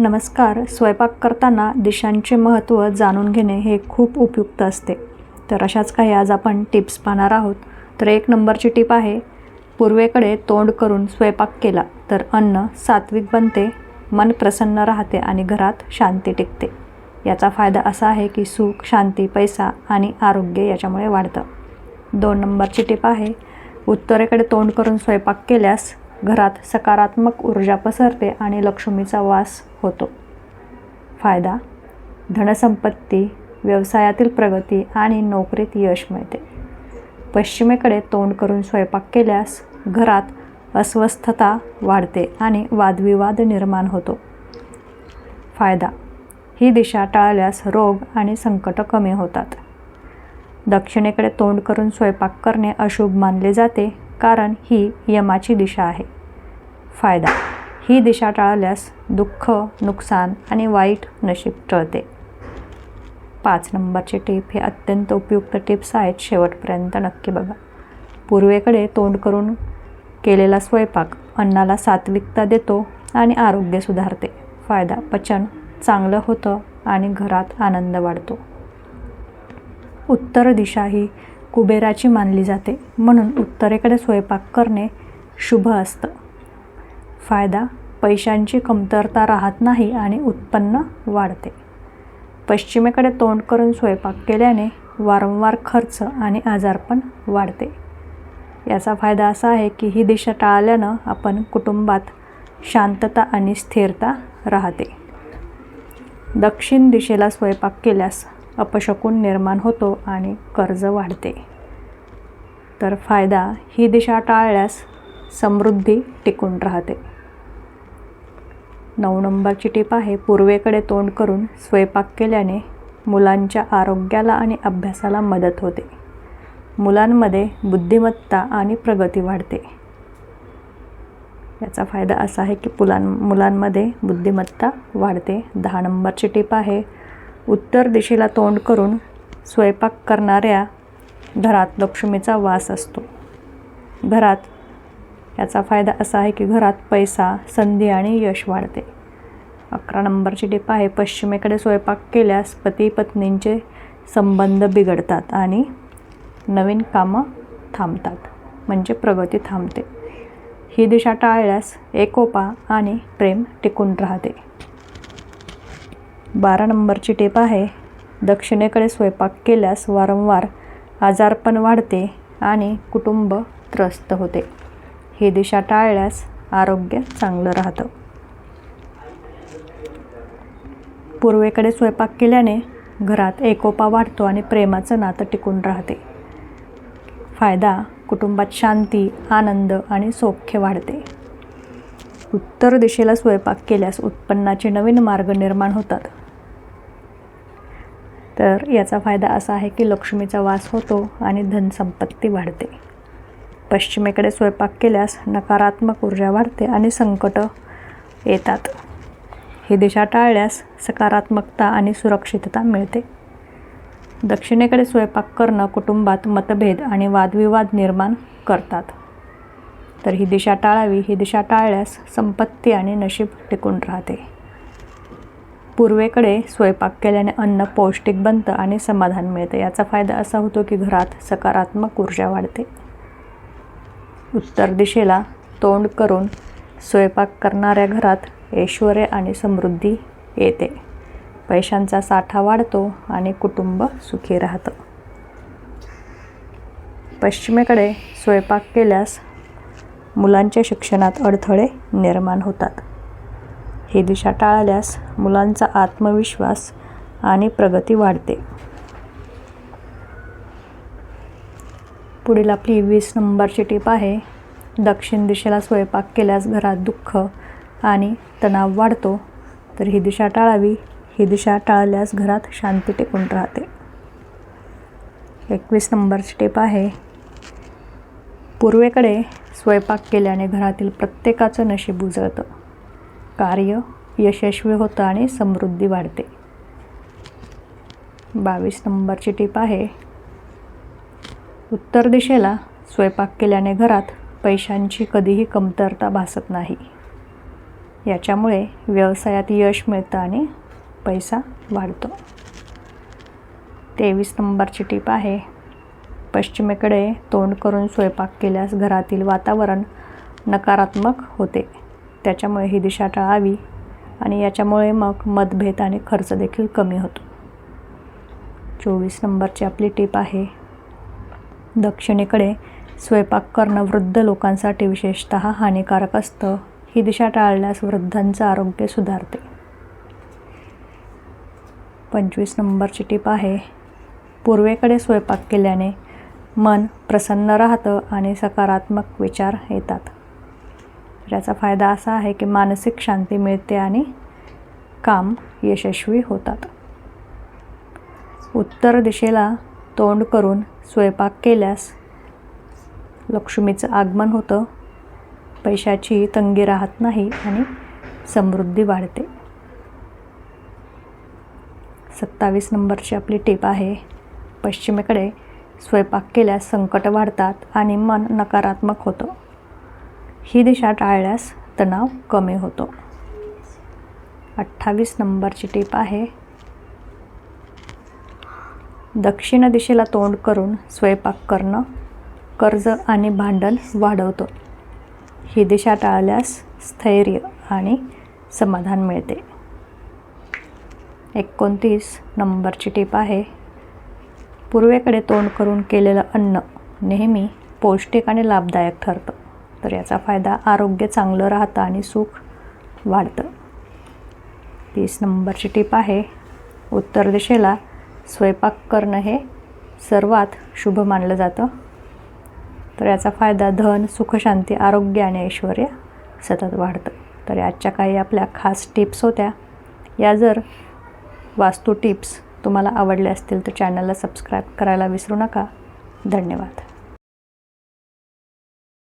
नमस्कार. स्वयंपाक करताना दिशांचे महत्त्व जाणून घेणे हे खूप उपयुक्त असते. तर अशाच काही आज आपण टिप्स पाहणार आहोत. तर एक नंबरची टीप आहे पूर्वेकडे तोंड करून स्वयंपाक केला तर अन्न सात्विक बनते मन प्रसन्न राहते आणि घरात शांती टिकते. याचा फायदा असा आहे की सुख शांती पैसा आणि आरोग्य याच्यामुळे वाढतं. दोन नंबरची टीप आहे उत्तरेकडे तोंड करून स्वयंपाक केल्यास घरात सकारात्मक ऊर्जा पसरते आणि लक्ष्मीचा वास होतो. फायदा? धनसंपत्ती व्यवसायातील प्रगती आणि नोकरीत यश मिळते. पश्चिमेकडे तोंड करून स्वयंपाक केल्यास घरात अस्वस्थता वाढते आणि वादविवाद निर्माण होतो. फायदा? ही दिशा टाळल्यास रोग आणि संकट कमी होतात. दक्षिणेकडे तोंड करून स्वयंपाक करणे अशुभ मानले जाते. कारण ही यमाची दिशा आहे. फायदा ही दिशा टाळल्यास दुःख नुकसान आणि वाईट नशीब टळते. पाच नंबरचे टिप हे अत्यंत उपयुक्त टिप्स आहेत शेवटपर्यंत नक्की बघा. पूर्वेकडे तोंड करून केलेला स्वयंपाक अन्नाला सात्विकता देतो आणि आरोग्य सुधारते. फायदा पचन चांगलं होतं आणि घरात आनंद वाढतो. उत्तर दिशा ही कुबेराची मानली जाते. म्हणून उत्तरेकडे स्वयंपाक करणे शुभ असतं. फायदा पैशांची कमतरता राहत नाही आणि उत्पन्न वाढते. पश्चिमेकडे तोंड करून स्वयंपाक केल्याने वारंवार खर्च आणि आजारपण वाढते. याचा फायदा असा आहे की ही दिशा टाळल्यानं आपण कुटुंबात शांतता आणि स्थिरता राहते. दक्षिण दिशेला स्वयंपाक केल्यास अपशकून निर्माण होतो आणि कर्ज वाढते. तर फायदा ही दिशा टाळल्यास समृद्धी टिकून राहते. नऊ नंबरची टीप आहे पूर्वेकडे तोंड करून स्वयंपाक केल्याने मुलांच्या आरोग्याला आणि अभ्यासाला मदत होते. मुलांमध्ये बुद्धिमत्ता आणि प्रगती वाढते. याचा फायदा असा आहे की पुलां मुलांमध्ये बुद्धिमत्ता वाढते. दहा नंबरची टीप आहे उत्तर दिशेला तोंड करून स्वयंपाक करणाऱ्या घरात लक्ष्मीचा वास असतो. घरात याचा फायदा असा आहे की घरात पैसा संधी आणि यश वाढते. अकरा नंबरची टिप आहे पश्चिमेकडे स्वयंपाक केल्यास पती पत्नींचे संबंध बिघडतात आणि नवीन कामं थांबतात म्हणजे प्रगती थांबते. ही दिशा टाळल्यास एकोपा आणि प्रेम टिकून राहते. बारा नंबरची टेप आहे दक्षिणेकडे स्वयंपाक केल्यास वारंवार आजारपण वाढते आणि कुटुंब त्रस्त होते. ही दिशा टाळल्यास आरोग्य चांगलं राहतं. पूर्वेकडे स्वयंपाक केल्याने घरात एकोपा वाढतो आणि प्रेमाचं नातं टिकून राहते. फायदा कुटुंबात शांती आनंद आणि सौख्य वाढते. उत्तर दिशेला स्वयंपाक केल्यास उत्पन्नाचे नवीन मार्ग निर्माण होतात. तर याचा फायदा असा आहे की लक्ष्मीचा वास होतो आणि धनसंपत्ती वाढते. पश्चिमेकडे स्वयंपाक केल्यास नकारात्मक ऊर्जा वाढते आणि संकट येतात. ही दिशा टाळल्यास सकारात्मकता आणि सुरक्षितता मिळते. दक्षिणेकडे स्वयंपाक करणं कुटुंबात मतभेद आणि वादविवाद निर्माण करतात. तर ही दिशा टाळावी ही दिशा टाळल्यास संपत्ती आणि नशीब टिकून राहते. पूर्वेकडे स्वयंपाक केल्याने अन्न पौष्टिक बनतं आणि समाधान मिळतं. याचा फायदा असा होतो की घरात सकारात्मक ऊर्जा वाढते. उत्तर दिशेला तोंड करून स्वयंपाक करणाऱ्या घरात ऐश्वर्य आणि समृद्धी येते. पैशांचा साठा वाढतो आणि कुटुंब सुखी राहतं. पश्चिमेकडे स्वयंपाक केल्यास मुलांच्या शिक्षणात अडथळे निर्माण होतात. ही दिशा टाळल्यास मुलांचा आत्मविश्वास आणि प्रगती वाढते. पुढील आपली वीस नंबरची टीप आहे दक्षिण दिशेला स्वयंपाक केल्यास घरात दुःख आणि तणाव वाढतो तर ही दिशा टाळावी. ही दिशा टाळल्यास घरात शांती टिकून राहते. एकवीस नंबरची टीप आहे पूर्वेकडे स्वयंपाक केल्याने घरातील प्रत्येकाचं नशीब उजळतं. कार्य यशस्वी होतं आणि समृद्धी वाढते. बावीस नंबरची टीप आहे उत्तर दिशेला स्वयंपाक केल्याने घरात पैशांची कधीही कमतरता भासत नाही. याच्यामुळे व्यवसायात यश मिळतं आणि पैसा वाढतो. तेवीस नंबरची टीप आहे पश्चिमेकडे तोंड करून स्वयंपाक केल्यास घरातील वातावरण नकारात्मक होते. त्याच्यामुळे ही दिशा टाळावी आणि याच्यामुळे मग मतभेद आणि खर्च देखील कमी होतो. चोवीस नंबरची आपली टीप आहे दक्षिणेकडे स्वयंपाक करणं वृद्ध लोकांसाठी विशेषत हानिकारक असतं. ही दिशा टाळल्यास वृद्धांचं आरोग्य सुधारते. पंचवीस नंबरची टीप आहे पूर्वेकडे स्वयंपाक केल्याने मन प्रसन्न राहतं आणि सकारात्मक विचार येतात. याचा फायदा असा आहे की मानसिक शांती मिळते आणि काम यशस्वी होतात. उत्तर दिशेला तोंड करून स्वयंपाक केल्यास लक्ष्मीचं आगमन होतं पैशाची तंगी राहत नाही आणि समृद्धी वाढते. सत्तावीस नंबरची आपली टीप आहे पश्चिमेकडे स्वयंपाक केल्यास संकट वाढतात आणि मन नकारात्मक होतं. ही दिशा टाळल्यास तणाव कमी होतो. अठ्ठावीस नंबरची टीप आहे. दक्षिण दिशेला तोंड करून स्वयंपाक करणं कर्ज आणि भांडण वाढवतो. ही दिशा टाळल्यास स्थैर्य आणि समाधान मिळते. एकोणतीस नंबरची टीप आहे. पूर्वेकडे तोंड करून केलेलं अन्न नेहमी पौष्टिक आणि लाभदायक ठरतं. तर याचा फायदा आरोग्य चांगलं राहतं आणि सुख वाढतं. तीस नंबरची टीप आहे उत्तर दिशेला स्वयंपाक करणं हे सर्वात शुभ मानलं जातं. तर याचा फायदा धन सुखशांती आरोग्य आणि ऐश्वर सतत वाढतं. तर आजच्या काही आपल्या खास टिप्स होत्या. या जर वास्तू टिप्स तुम्हाला आवडल्या असतील तर चॅनलला सबस्क्राईब करायला विसरू नका. धन्यवाद.